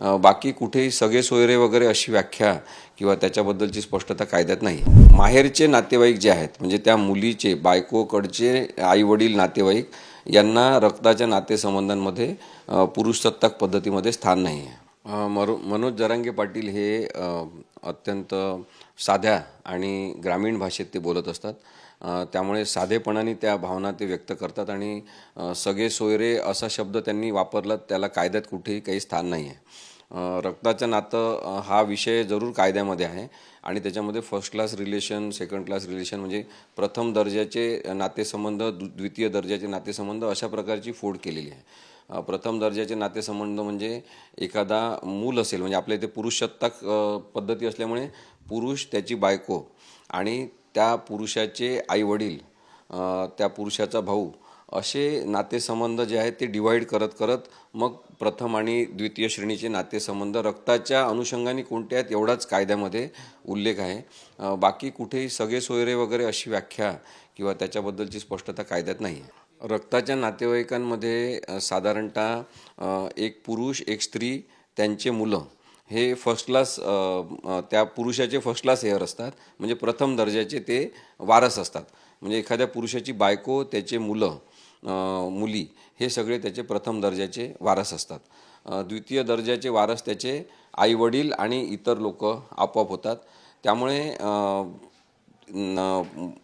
बाकी कुठेही सगळे सोयरे वगैरे अशी व्याख्या किंवा त्याच्याबद्दलची स्पष्टता कायद्यात नाही. माहेरचे नातेवाईक जे आहेत म्हणजे त्या मुलीचे बायकोकडचे आईवडील नातेवाईक यांना रक्ताच्या नातेसंबंधांमध्ये पुरुषसत्ताक पद्धतीमध्ये स्थान नाही आहे. मरो मनोज जरांगे पाटील हे अत्यंत साध्या आणि ग्रामीण भाषेत ते बोलत असतात. त्यामुळे साधेपणाने त्या भावना ते व्यक्त करतात आणि सगळे सोयरे असा शब्द त्यांनी वापरला त्याला कायद्यात कुठेही काही स्थान नाही आहे. रक्ताचं नातं हा विषय जरूर कायद्यामध्ये आहे. आणि त्याच्यामध्ये first class relation second class relation म्हणजे प्रथम दर्जाचे नातेसंबंध द्वितीय दर्जाचे नातेसंबंध अशा प्रकारची फोड केलेली आहे. प्रथम दर्जाचे नातेसंबंध म्हणजे एखादा मूल असेल म्हणजे आपल्या इथे पुरुषसत्ताक पद्धती असल्यामुळे पुरुष त्याची बायको आणि त्या पुरुषाचे आईवडील त्या पुरुषाचा भाऊ असे नातेसंबंध जे आहेत ते डिवाईड करत करत मग प्रथम आणि द्वितीय श्रेणीचे नातेसंबंध रक्ताच्या अनुषंगाने कोणते आहेत एवढाच कायद्यामध्ये उल्लेख आहे. बाकी कुठेही सगळे सोयरे वगैरे अशी व्याख्या किंवा त्याच्याबद्दलची स्पष्टता कायद्यात नाही आहे रक्ताच्या नातेवाईकांमध्ये साधारणतः एक पुरुष एक स्त्री त्यांचे मुलं हे फर्स्ट क्लास त्या पुरुषाचे फर्स्ट क्लास हेअर असतात. म्हणजे प्रथम दर्जाचे ते वारस असतात. म्हणजे एखाद्या पुरुषाची बायको त्याचे मुलं मुली हे सगळे त्याचे प्रथम दर्जाचे वारस असतात. द्वितीय दर्जाचे वारस त्याचे आईवडील आणि इतर लोक आपोआप होतात. त्यामुळे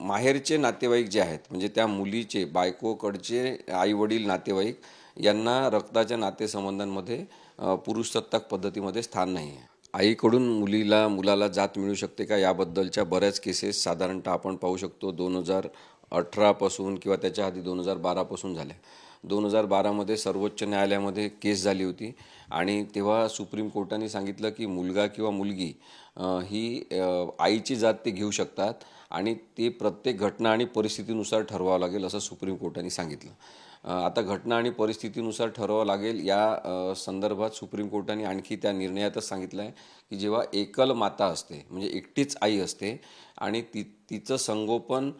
माहेरचे नातेवाईक जे आहेत म्हणजे त्या मुलीचे बायकोकडचे आईवडील नातेवाईक यांना रक्ताच्या नातेसंबंधांमध्ये पुरुषसत्ताक पद्धतीमध्ये स्थान नाही आहे आईकडून मुलीला मुलाला जात मिळू शकते का? याबद्दलच्या बऱ्याच केसेस साधारणतः आपण पाहू शकतो. दोन हजार अठरापासून किंवा त्याच्या आधी दोन हजार बारापासून झाल्या. दोन हजार बारामध्ये सर्वोच्च न्यायालयामध्ये केस झाली होती आणि तेव्हा सुप्रीम कोर्टाने सांगितलं की मुलगा किंवा मुलगी ही आईची जात ते घेऊ शकतात आणि ते प्रत्येक घटना आणि परिस्थितीनुसार ठरवावं लागेल असं सुप्रीम कोर्टाने सांगितलं. आता घटना आणि परिस्थितीनुसार ठरवावं लागेल या संदर्भात सुप्रीम कोर्टाने आणखी त्या निर्णयातच सांगितलं आहे की जेव्हा एकल माता असते म्हणजे एकटीच आई असते आणि ती तिचं संगोपन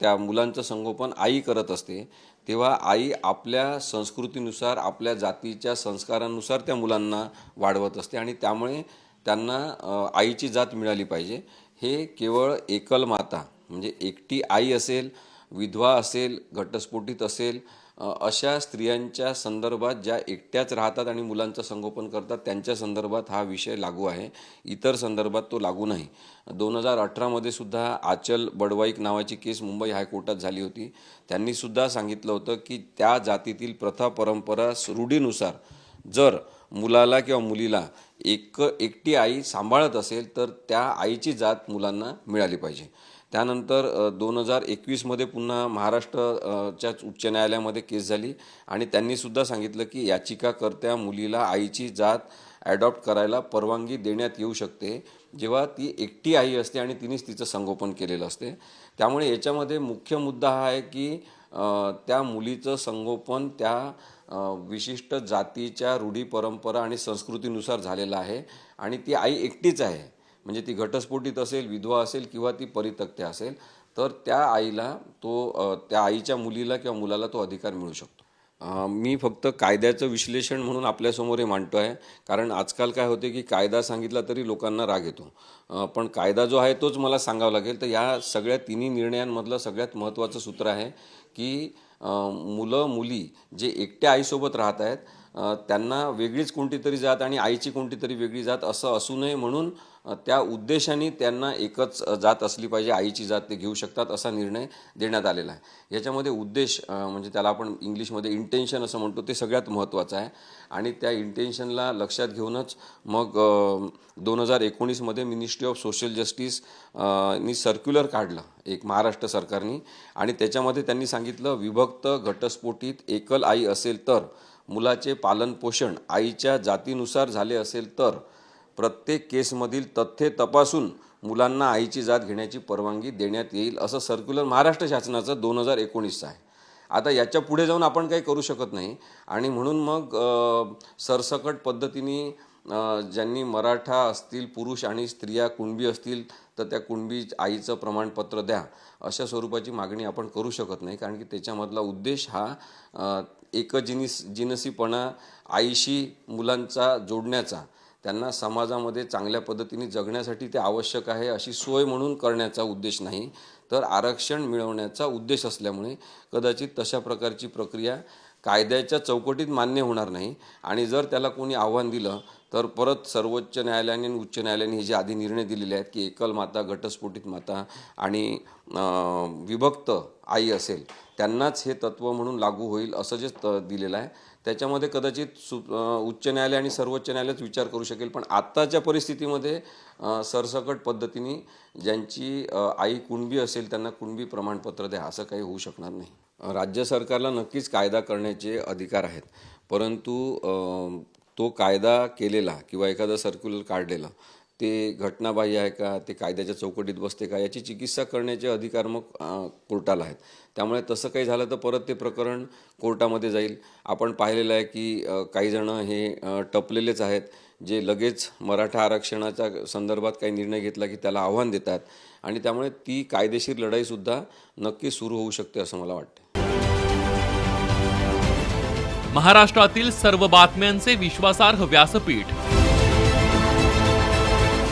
त्या मुलांचं संगोपन आई करत असते तेव्हा आई आपल्या संस्कृतीनुसार आपल्या जातीच्या संस्कारानुसार त्या मुलांना वाढवत असते आणि त्यामुळे त्यांना आईची जात मिळाली पाहिजे. हे केवळ एकल माता म्हणजे एकटी आई असेल विधवा असेल घटस्फोटित असेल अशा स्त्रियांच्या संदर्भात ज्या एकट्याच राहतात आणि मुलांचं संगोपन करतात त्यांच्या संदर्भात हा विषय लागू आहे. इतर संदर्भात तो लागू नाही. दोन हजार अठरामध्ये सुद्धा आचल बडवाईक नावाची केस मुंबई हायकोर्टात झाली होती. त्यांनी सुद्धा सांगितलं होतं की त्या जातीतील प्रथा परंपरा रूढीनुसार जर मुलाला किंवा मुलीला एक एकटी आई सांभाळत असेल तर त्या आईची जात मुलांना मिळाली पाहिजे. त्यानंतर दोन हजार एकवीसमध्ये पुन्हा महाराष्ट्रच्याच उच्च न्यायालयामध्ये केस झाली आणि त्यांनीसुद्धा सांगितलं की याचिकाकर्त्या मुलीला आईची जात ॲडॉप्ट करायला परवानगी देण्यात येऊ शकते. जेव्हा ती एकटी आई असते आणि तिनेच तिचं संगोपन केलेलं असते. त्यामुळे याच्यामध्ये मुख्य मुद्दा हा आहे की त्या मुलीचं संगोपन त्या विशिष्ट जातीच्या रूढी परंपरा आणि संस्कृतीनुसार झालेलं आहे आणि ती आई एकटीच आहे. म्हणजे ती घटस्फोटीत असेल विधवा असेल किंवा ती परितक्त्या असेल तर त्या आईला तो त्या आईच्या मुलीला किंवा मुलाला तो अधिकार मिळू शकतो. मी फक्त कायद्याचं विश्लेषण म्हणून आपल्यासमोर हे मांडतो आहे. कारण आजकाल काय होते की कायदा सांगितला तरी लोकांना राग येतो. पण कायदा जो आहे तोच मला सांगावा लागेल. तर या सगळ्या तिन्ही निर्णयांमधलं सगळ्यात महत्त्वाचं सूत्र आहे की मुलं मुली जे एकट्या आईसोबत राहत आहेत त्यांना वेगळीच कोणती तरी जात आणि आईची कोणती तरी वेगळी जात असं असू नये म्हणून त्या उद्देशाने त्यांना एकच जात असली पाहिजे आईची जात ते घेऊ शकतात असा निर्णय देण्यात आलेला आहे. याच्यामध्ये उद्देश म्हणजे त्याला आपण इंग्लिशमध्ये इंटेन्शन असं म्हणतो ते सगळ्यात महत्त्वाचं आहे. आणि त्या इंटेन्शनला लक्षात घेऊनच मग दोन हजार एकोणीसमध्ये मिनिस्ट्री ऑफ सोशल जस्टिस नी सर्क्युलर काढलं एक महाराष्ट्र सरकारनी. आणि त्याच्यामध्ये त्यांनी सांगितलं विभक्त घटस्फोटीत एकल आई असेल तर मुलाचे पालनपोषण आईच्या जातीनुसार झाले असेल तर प्रत्येक केसमधील तथ्ये तपासून मुलांना आईची जात घेण्याची परवानगी देण्यात येईल असं सर्क्युलर महाराष्ट्र शासनाचं दोन हजार एकोणीसचं आहे. आता याच्यापुढे जाऊन आपण काही करू शकत नाही आणि म्हणून मग सरसकट पद्धतीने ज्यांनी मराठा असतील पुरुष आणि स्त्रिया कुणबी असतील तर त्या कुणबी आईचं प्रमाणपत्र द्या. अशा स्वरूपाची मागणी आपण करू शकत नाही कारण की त्याच्यामधला उद्देश हा अ, एकजिनिस जिनसीपणा आईशी मुलांचा जोडण्याचा त्यांना समाजामध्ये चांगल्या पद्धतीने जगण्यासाठी ते आवश्यक आहे अशी सोय म्हणून करण्याचा उद्देश नाही. तर आरक्षण मिळवण्याचा उद्देश असल्यामुळे कदाचित तशा प्रकारची प्रक्रिया कायद्याच्या चौकटीत मान्य होणार नाही. आणि जर त्याला कोणी आव्हान दिलं तर परत सर्वोच्च न्यायालयाने आणि उच्च न्यायालयाने हे जे आधी निर्णय दिलेले आहेत की एकल माता घटस्फोटित माता आणि विभक्त आई असेल त्यांनाच हे तत्त्व म्हणून लागू होईल असं जे त दिलेलं आहे. त्याच्यामध्ये कदाचित सु उच्च न्यायालय आणि सर्वोच्च न्यायालयच विचार करू शकेल. पण आत्ताच्या परिस्थितीमध्ये सरसकट पद्धतीने ज्यांची आई कुणबी असेल त्यांना कुणबी प्रमाणपत्र द्या असं काही होऊ शकणार नाही. राज्य सरकारला नक्कीच कायदा करण्याचे अधिकार आहेत. परंतु तो कायदा केलेला किंवा एखादा सर्क्युलर काढलेला ते घटनाबाह्य आहे का ते कायद्याच्या चौकटीत बसते का याची चिकित्सा करण्याचे अधिकार मग कोर्टाला आहेत. त्यामुळे तसं काही झालं तर परत ते प्रकरण कोर्टामध्ये जाईल. आपण पाहिलेलं आहे की काही जणं हे टपलेलेच आहेत जे लगेच मराठा आरक्षणाच्या संदर्भात काही निर्णय घेतला की त्याला आव्हान देतात. आणि त्यामुळे ती कायदेशीर लढाईसुद्धा नक्की सुरू होऊ शकते असं मला वाटतं महाराष्ट्रातील सर्व बातम्यांचे विश्वासार्ह व्यासपीठ